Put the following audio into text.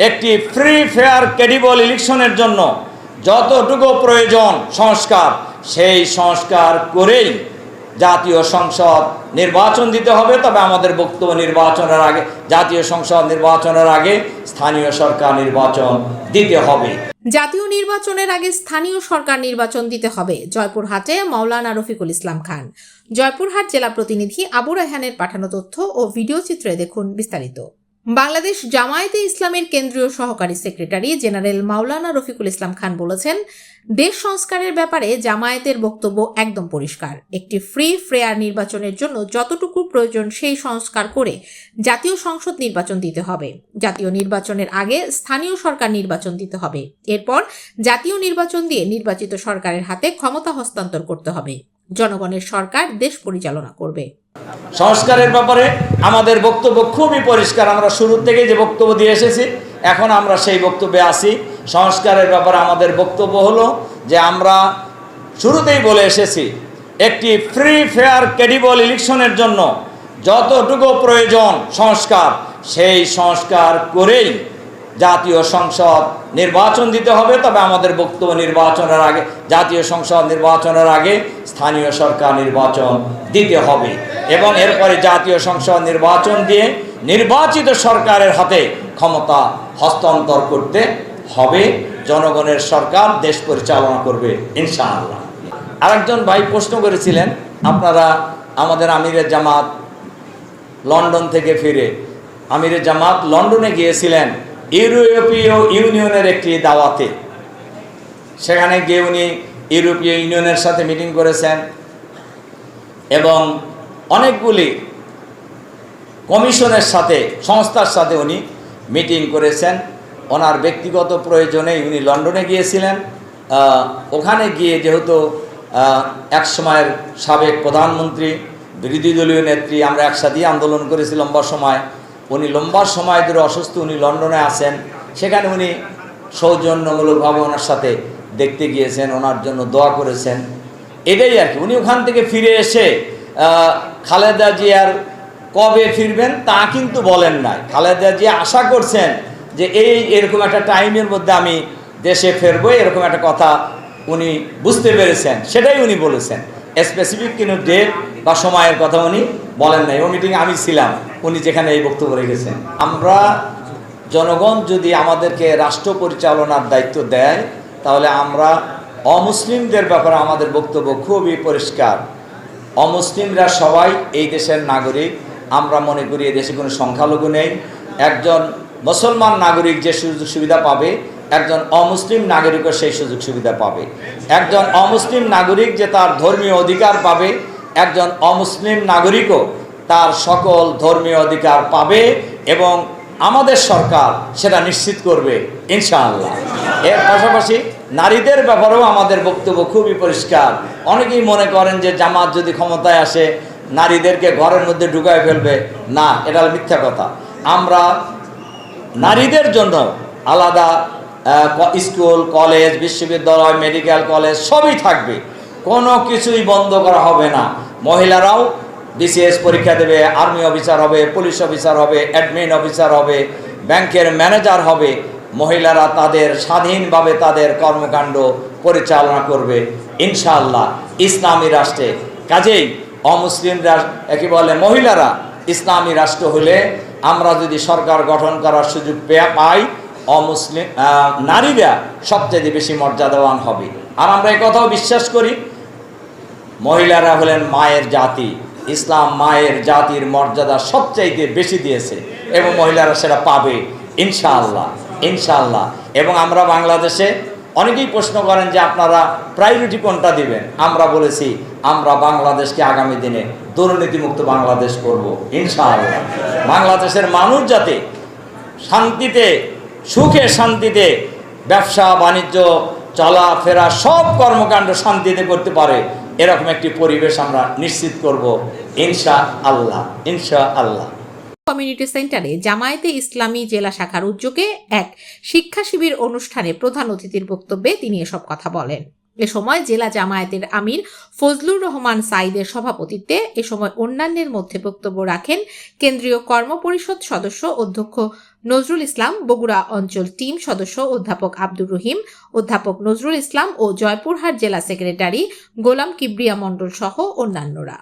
একটি free fair credible ইলেকশনের জন্য যতটুকু প্রয়োজন সংস্কার, সেই সংস্কার করেই জাতীয় সংসদ নির্বাচন দিতে হবে। তবে আমাদের বক্তব্য নির্বাচনের আগে, জাতীয় সংসদ নির্বাচনের আগে স্থানীয় সরকার নির্বাচন দিতে হবে। জাতীয় নির্বাচনের আগে স্থানীয় সরকার নির্বাচন দিতে হবে। জয়পুরহাটে মাওলানা রফিকুল ইসলাম খান। জয়পুরহাট জেলা প্রতিনিধি আবু রায়হানের পাঠানো তথ্য ও ভিডিও চিত্রে দেখুন বিস্তারিত। বাংলাদেশ জামায়াতে ইসলামের কেন্দ্রীয় সহকারী সেক্রেটারি জেনারেল মাওলানা রফিকুল ইসলাম খান বলেছেন, দেশ সংস্কারের ব্যাপারে জামায়াতের বক্তব্য একদম পরিষ্কার। একটি ফ্রি ফ্রেয়ার নির্বাচনের জন্য যতটুকু প্রয়োজন সেই সংস্কার করে জাতীয় সংসদ নির্বাচন দিতে হবে। জাতীয় নির্বাচনের আগে স্থানীয় সরকার নির্বাচন দিতে হবে। এরপর জাতীয় নির্বাচন দিয়ে নির্বাচিত সরকারের হাতে ক্ষমতা হস্তান্তর করতে হবে। জনগণের সরকার দেশ পরিচালনা করবে। সংস্কারের ব্যাপারে আমাদের বক্তব্য খুবই পরিষ্কার। আমরা শুরু থেকে যে বক্তব্য দিয়ে এসেছি, এখন আমরা সেই বক্তব্যে আসি। সংস্কারের ব্যাপারে আমাদের বক্তব্য হলো যে আমরা শুরুতেই বলে এসেছি, একটি ফ্রি ফেয়ার ক্রেডিবল ইলেকশনের জন্য যতটুকু প্রয়োজন সংস্কার, সেই সংস্কার করেই জাতীয় সংসদ নির্বাচন দিতে হবে, তবে আমাদের বক্তব্য নির্বাচনের আগে, জাতীয় সংসদ নির্বাচনের আগে স্থানীয় সরকার নির্বাচন দিতে হবে। এবং এরপরে জাতীয় সংসদ নির্বাচন দিয়ে নির্বাচিত সরকারের হাতে ক্ষমতা হস্তান্তর করতে হবে। জনগণের সরকার দেশ পরিচালনা করবে, ইনশাআল্লাহ। আরেকজন ভাই প্রশ্ন করেছিলেন, আপনারা আমাদের আমিরের জামাত লন্ডন থেকে ফিরে আমিরের জামাত লন্ডনে গিয়েছিলেন ইউরোপীয় ইউনিয়নের একটি দাওয়াতে। সেখানে গিয়ে উনি ইউরোপীয় ইউনিয়নের সাথে মিটিং করেছেন এবং অনেকগুলি কমিশনের সাথে, সংস্থার সাথে উনি মিটিং করেছেন। ওনার ব্যক্তিগত প্রয়োজনে উনি লন্ডনে গিয়েছিলেন। ওখানে গিয়ে যেহেতু এক সময়ের সাবেক প্রধানমন্ত্রী, বিরোধী দলীয় নেত্রী, আমরা একসাথেই আন্দোলন করেছি লম্বা সময়। উনি লম্বা সময় ধরে অসুস্থ, উনি লন্ডনে আছেন। সেখানে উনি সৌজন্যমূলকভাবে ওনার সাথে দেখতে গিয়েছেন, ওনার জন্য দোয়া করেছেন। এটাই আর কি। উনি ওখান থেকে ফিরে এসে খালেদা জিয়ার কবে ফিরবেন তা কিন্তু বলেন নাই। খালেদা জিয়া আশা করছেন যে এই এরকম একটা টাইমের মধ্যে আমি দেশে ফেরবো, এরকম একটা কথা উনি বুঝতে পেরেছেন। সেটাই উনি বলেছেন। স্পেসিফিক কোনো ডেট বা সময়ের কথা উনি বলেন নাই। ও মিটিংয়ে আমি ছিলাম, উনি যেখানে এই বক্তব্য রেখেছেন। আমরা জনগণ যদি আমাদেরকে রাষ্ট্র পরিচালনার দায়িত্ব দেয়, তাহলে আমরা অমুসলিমদের ব্যাপারে আমাদের বক্তব্য খুবই পরিষ্কার। অমুসলিমরা সবাই এই দেশের নাগরিক। আমরা মনে করি এই দেশে কোনো সংখ্যালঘু নেই। একজন মুসলমান নাগরিক যে সুযোগ সুবিধা পাবে একজন অমুসলিম নাগরিকও সেই সুযোগ সুবিধা পাবে। একজন অমুসলিম নাগরিক যে তার ধর্মীয় অধিকার পাবে, একজন অমুসলিম নাগরিকও তার সকল ধর্মীয় অধিকার পাবে এবং আমাদের সরকার সেটা নিশ্চিত করবে, ইনশাআল্লাহ। এর পাশাপাশি নারীদের ব্যাপারেও আমাদের বক্তব্য খুবই পরিষ্কার। অনেকেই মনে করেন যে জামাত যদি ক্ষমতায় আসে, নারীদেরকে ঘরের মধ্যে ঢুকায় ফেলবে। না, এটা মিথ্যা কথা। আমরা নারীদের জন্য আলাদা স্কুল, কলেজ, বিশ্ববিদ্যালয়, মেডিকেল কলেজ সবই থাকবে। কোনো কিছুই বন্ধ করা হবে না। মহিলারাও বিসিএস পরীক্ষা দেবে, আর্মি অফিসার হবে, পুলিশ অফিসার হবে, অ্যাডমিন অফিসার হবে, ব্যাংকের ম্যানেজার হবে। মহিলারা তাদের স্বাধীনভাবে তাদের কর্মকাণ্ড পরিচালনা করবে, ইনশাআল্লাহ। ইসলামী রাষ্ট্রে। কাজেই অমুসলিমরা একে বলে মহিলারা, ইসলামী রাষ্ট্র হলে আমরা যদি সরকার গঠন করার সুযোগ পেয়ে পাই অমুসলিম নারীরা সবচেয়ে বেশি মর্যাদাবান হবে। আর আমরা কথাও বিশ্বাস করি, মহিলারা হলেন মায়ের জাতি। ইসলাম মায়ের জাতির মর্যাদা সবচাইতে বেশি দিয়েছে এবং মহিলারা সেটা পাবে, ইনশাআল্লাহ ইনশাআল্লাহ। এবং আমরা বাংলাদেশে অনেকেই প্রশ্ন করেন যে আপনারা প্রায়োরিটি কোনটা দিবেন? আমরা বলেছি, আমরা বাংলাদেশকে আগামী দিনে দুর্নীতিমুক্ত বাংলাদেশ করব, ইনশাআল্লাহ। বাংলাদেশের মানুষ যাতে শান্তিতে সুখে শান্তিতে ব্যবসা, বাণিজ্য চলাফেরা সব কর্মকাণ্ড শান্তিতে করতে পারে। এরকম একটি পরিবেশ আমরা নিশ্চিত করব ইনশা আল্লাহ ইনশা আল্লাহ কমিউনিটি সেন্টারে জামায়াতে ইসলামী জেলা শাখার উদ্যোগে এক শিক্ষা শিবির অনুষ্ঠানে প্রধান অতিথির বক্তব্যে তিনি এসব কথা বলেন। এ সময় জেলা জামায়াতের আমির ফজলুর রহমান সাইদের সভাপতিত্বে এ সময় অন্যান্যের মধ্যে বক্তব্য রাখেন কেন্দ্রীয় কর্মপরিষদ সদস্য অধ্যক্ষ নজরুল ইসলাম বগুড়া অঞ্চল টিম সদস্য অধ্যাপক আব্দুর রহিম, অধ্যাপক নজরুল ইসলাম ও জয়পুরহাট জেলা সেক্রেটারি গোলাম কিবরিয়া মণ্ডল সহ অন্যান্যরা।